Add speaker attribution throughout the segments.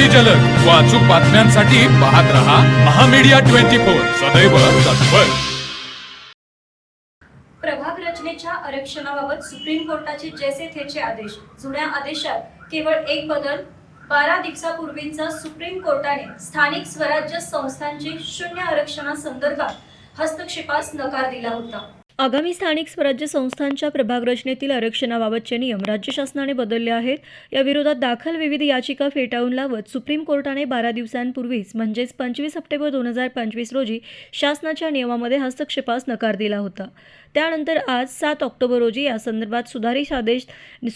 Speaker 1: अगदी जलद. व अचूक बातम्यांसाठी पाहत रहा महामीडिया ट्वेंटी फोर. सदैव तत्पर.
Speaker 2: प्रभाग रचनेच्या आरक्षणाबाबत सुप्रीम कोर्टाचे जैसे थेचे आदेश. जुन्या आदेशात केवळ एक बदल बारा दिवसापूर्वींचा सुप्रीम कोर्टाने स्थानिक स्वराज्य संस्थांचे शून्य आरक्षणासंदर्भात हस्तक्षेपास नकार दिला होता.
Speaker 3: आगामी स्थानिक स्वराज्य संस्थांच्या प्रभाग रचनेतील आरक्षणाबाबतचे नियम राज्य शासनाने बदलले आहेत. या विरोधात दाखल विविध याचिका फेटाळून लावत सुप्रीम कोर्टाने बारा दिवसांपूर्वीच म्हणजेच पंचवीस सप्टेंबर दोन हजार पंचवीस रोजी शासनाच्या नियमामध्ये हस्तक्षेपास नकार दिला होता. त्यानंतर आज सात ऑक्टोबर रोजी या संदर्भात सुधारित आदेश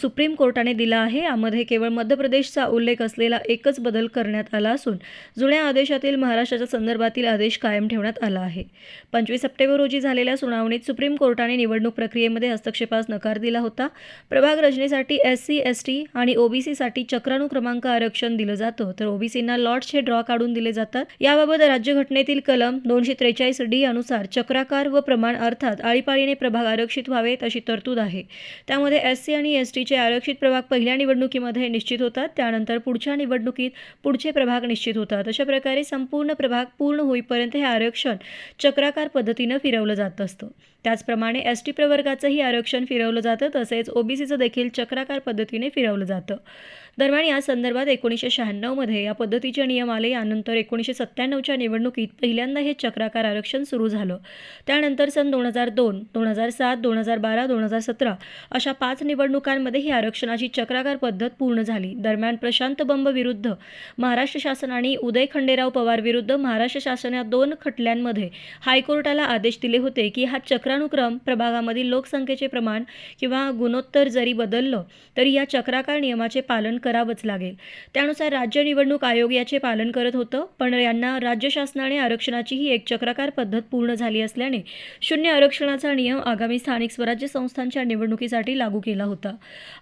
Speaker 3: सुप्रीम कोर्टाने दिला आहे. यामध्ये केवळ मध्य प्रदेशचा उल्लेख असलेला एकच बदल करण्यात आला असून जुन्या आदेशातील महाराष्ट्राच्या संदर्भातील आदेश कायम ठेवण्यात आला आहे. पंचवीस सप्टेंबर रोजी झालेल्या सुनावणीत सुप्रीम कोर्टाने निवडणूक प्रक्रियेमध्ये हस्तक्षेपास नकार दिला होता. प्रभाग रचनेसाठी एस सी एस टी आणि ओबीसीसाठी चक्रानुक्रमांक आरक्षण दिलं जातं. तर ओबीसींना लॉट्सचे ड्रॉ काढून दिले जातात. याबाबत राज्यघटनेतील कलम दोनशे त्रेचाळीस डी अनुसार चक्राकार व प्रमाण अर्थात आळीपाळीने प्रभाग आरक्षित व्हावेत अशी तरतूद आहे. त्यामध्ये एस सी आणि एस टीचे आरक्षित प्रभाग पहिल्या निवडणुकीमध्ये निश्चित होतात. त्यानंतर पुढच्या निवडणुकीत पुढचे प्रभाग निश्चित होतात. अशा प्रकारे संपूर्ण प्रभाग पूर्ण होईपर्यंत हे आरक्षण चक्राकार पद्धतीनं फिरवलं जात असतं. त्याचप्रमाणे एस टी प्रवर्गाचंही आरक्षण फिरवलं जातं तसेच ओबीसीचं देखील चक्राकार पद्धतीने फिरवलं जातं. दरम्यान या संदर्भात एकोणीसशे शहाण्णवमध्ये या पद्धतीचे नियम आले. यानंतर एकोणीसशे सत्त्याण्णवच्या निवडणुकीत पहिल्यांदा हे चक्राकार आरक्षण सुरू झालं. त्यानंतर सन दोन हजार दोन दोन हजार सात दोन हजार बारा दोन हजार सतरा अशा पाच निवडणुकांमध्ये ही आरक्षणाची चक्राकार पद्धत पूर्ण झाली. दरम्यान प्रशांत बंब विरुद्ध महाराष्ट्र शासन आणि उदय खंडेराव पवार विरुद्ध महाराष्ट्र शासन या दोन खटल्यांमध्ये हायकोर्टाला आदेश दिले होते की हा चक्रानुक्रम प्रभागामधील लोकसंख्येचे प्रमाण किंवा गुणोत्तर जरी बदललं तरी या चक्राकार नियमाचे पालन करावंच लागेल. त्यानुसार राज्य निवडणूक आयोग याचे पालन करत होतं पण यांना राज्य शासनाने आरक्षणाची ही एक चक्राकार पद्धत पूर्ण झाली असल्याने शून्य आरक्षणाचा नियम आगामी स्थानिक स्वराज्य संस्थांच्या निवडणुकीसाठी लागू केला होता.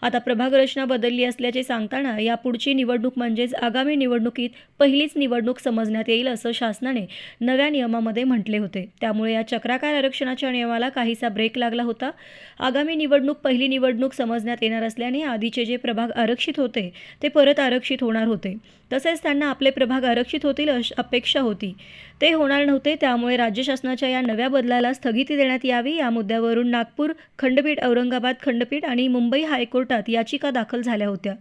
Speaker 3: आता प्रभाग रचना बदलली असल्याचे सांगताना यापुढची निवडणूक म्हणजेच आगामी निवडणुकीत पहिलीच निवडणूक समजण्यात येईल असं शासनाने नव्या नियमामध्ये म्हटले होते. त्यामुळे या चक्राकार आरक्षणाच्या नियमाला काहीसा ब्रेक लागला होता. आगामी निवडणूक पहिली निवडणूक समजण्यात येणार असल्याने आधीचे जे प्रभाग आरक्षित होते ते परत आरक्षित होणार होते. तसेच त्यांना आपले प्रभाग आरक्षित होतील अश अपेक्षा होती. ते होणार नव्हते त्यामुळे राज्य शासनाच्या या नव्या बदलाला स्थगिती देण्यात यावी या मुद्द्यावरून नागपूर खंडपीठ औरंगाबाद खंडपीठ आणि मुंबई हायकोर्टात याचिका दाखल झाल्या होत्या.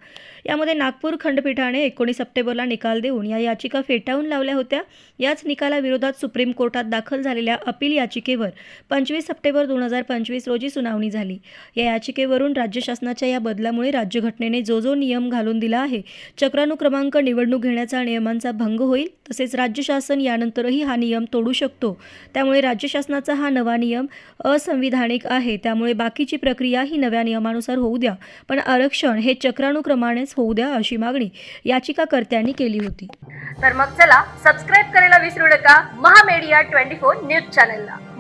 Speaker 3: यामध्ये नागपूर खंडपीठाने एकोणीस सप्टेंबरला निकाल देऊन या याचिका फेटाळून लावल्या होत्या. याच निकालाविरोधात सुप्रीम कोर्टात दाखल झालेल्या अपील याचिकेवर पंचवीस सप्टेंबर दोन हजार पंचवीस रोजी सुनावणी झाली. या याचिकेवरून राज्य शासनाच्या या बदलामुळे राज्यघटनेने जो जो नियम घालून दिला आहे चक्रानुक्रमांक निवडणूक घेण्याचा नियमांचा भंग होईल तसेच राज्य शासन यानंतरही हा नियम तोडू शकतो. त्यामुळे राज्य शासनाचा हा नवा नियम असंविधानिक आहे. त्यामुळे बाकीची प्रक्रिया ही नव्या नियमानुसार होऊ द्या पण आरक्षण हे चक्रानुक्रमानेच होऊ द्या अशी मागणी याचिकाकर्त्यांनी केली होती.
Speaker 4: तर मग चला सबस्क्राईब करायला विसरू नका. महामेडिया ट्वेंटी फोर न्यूज चॅनलला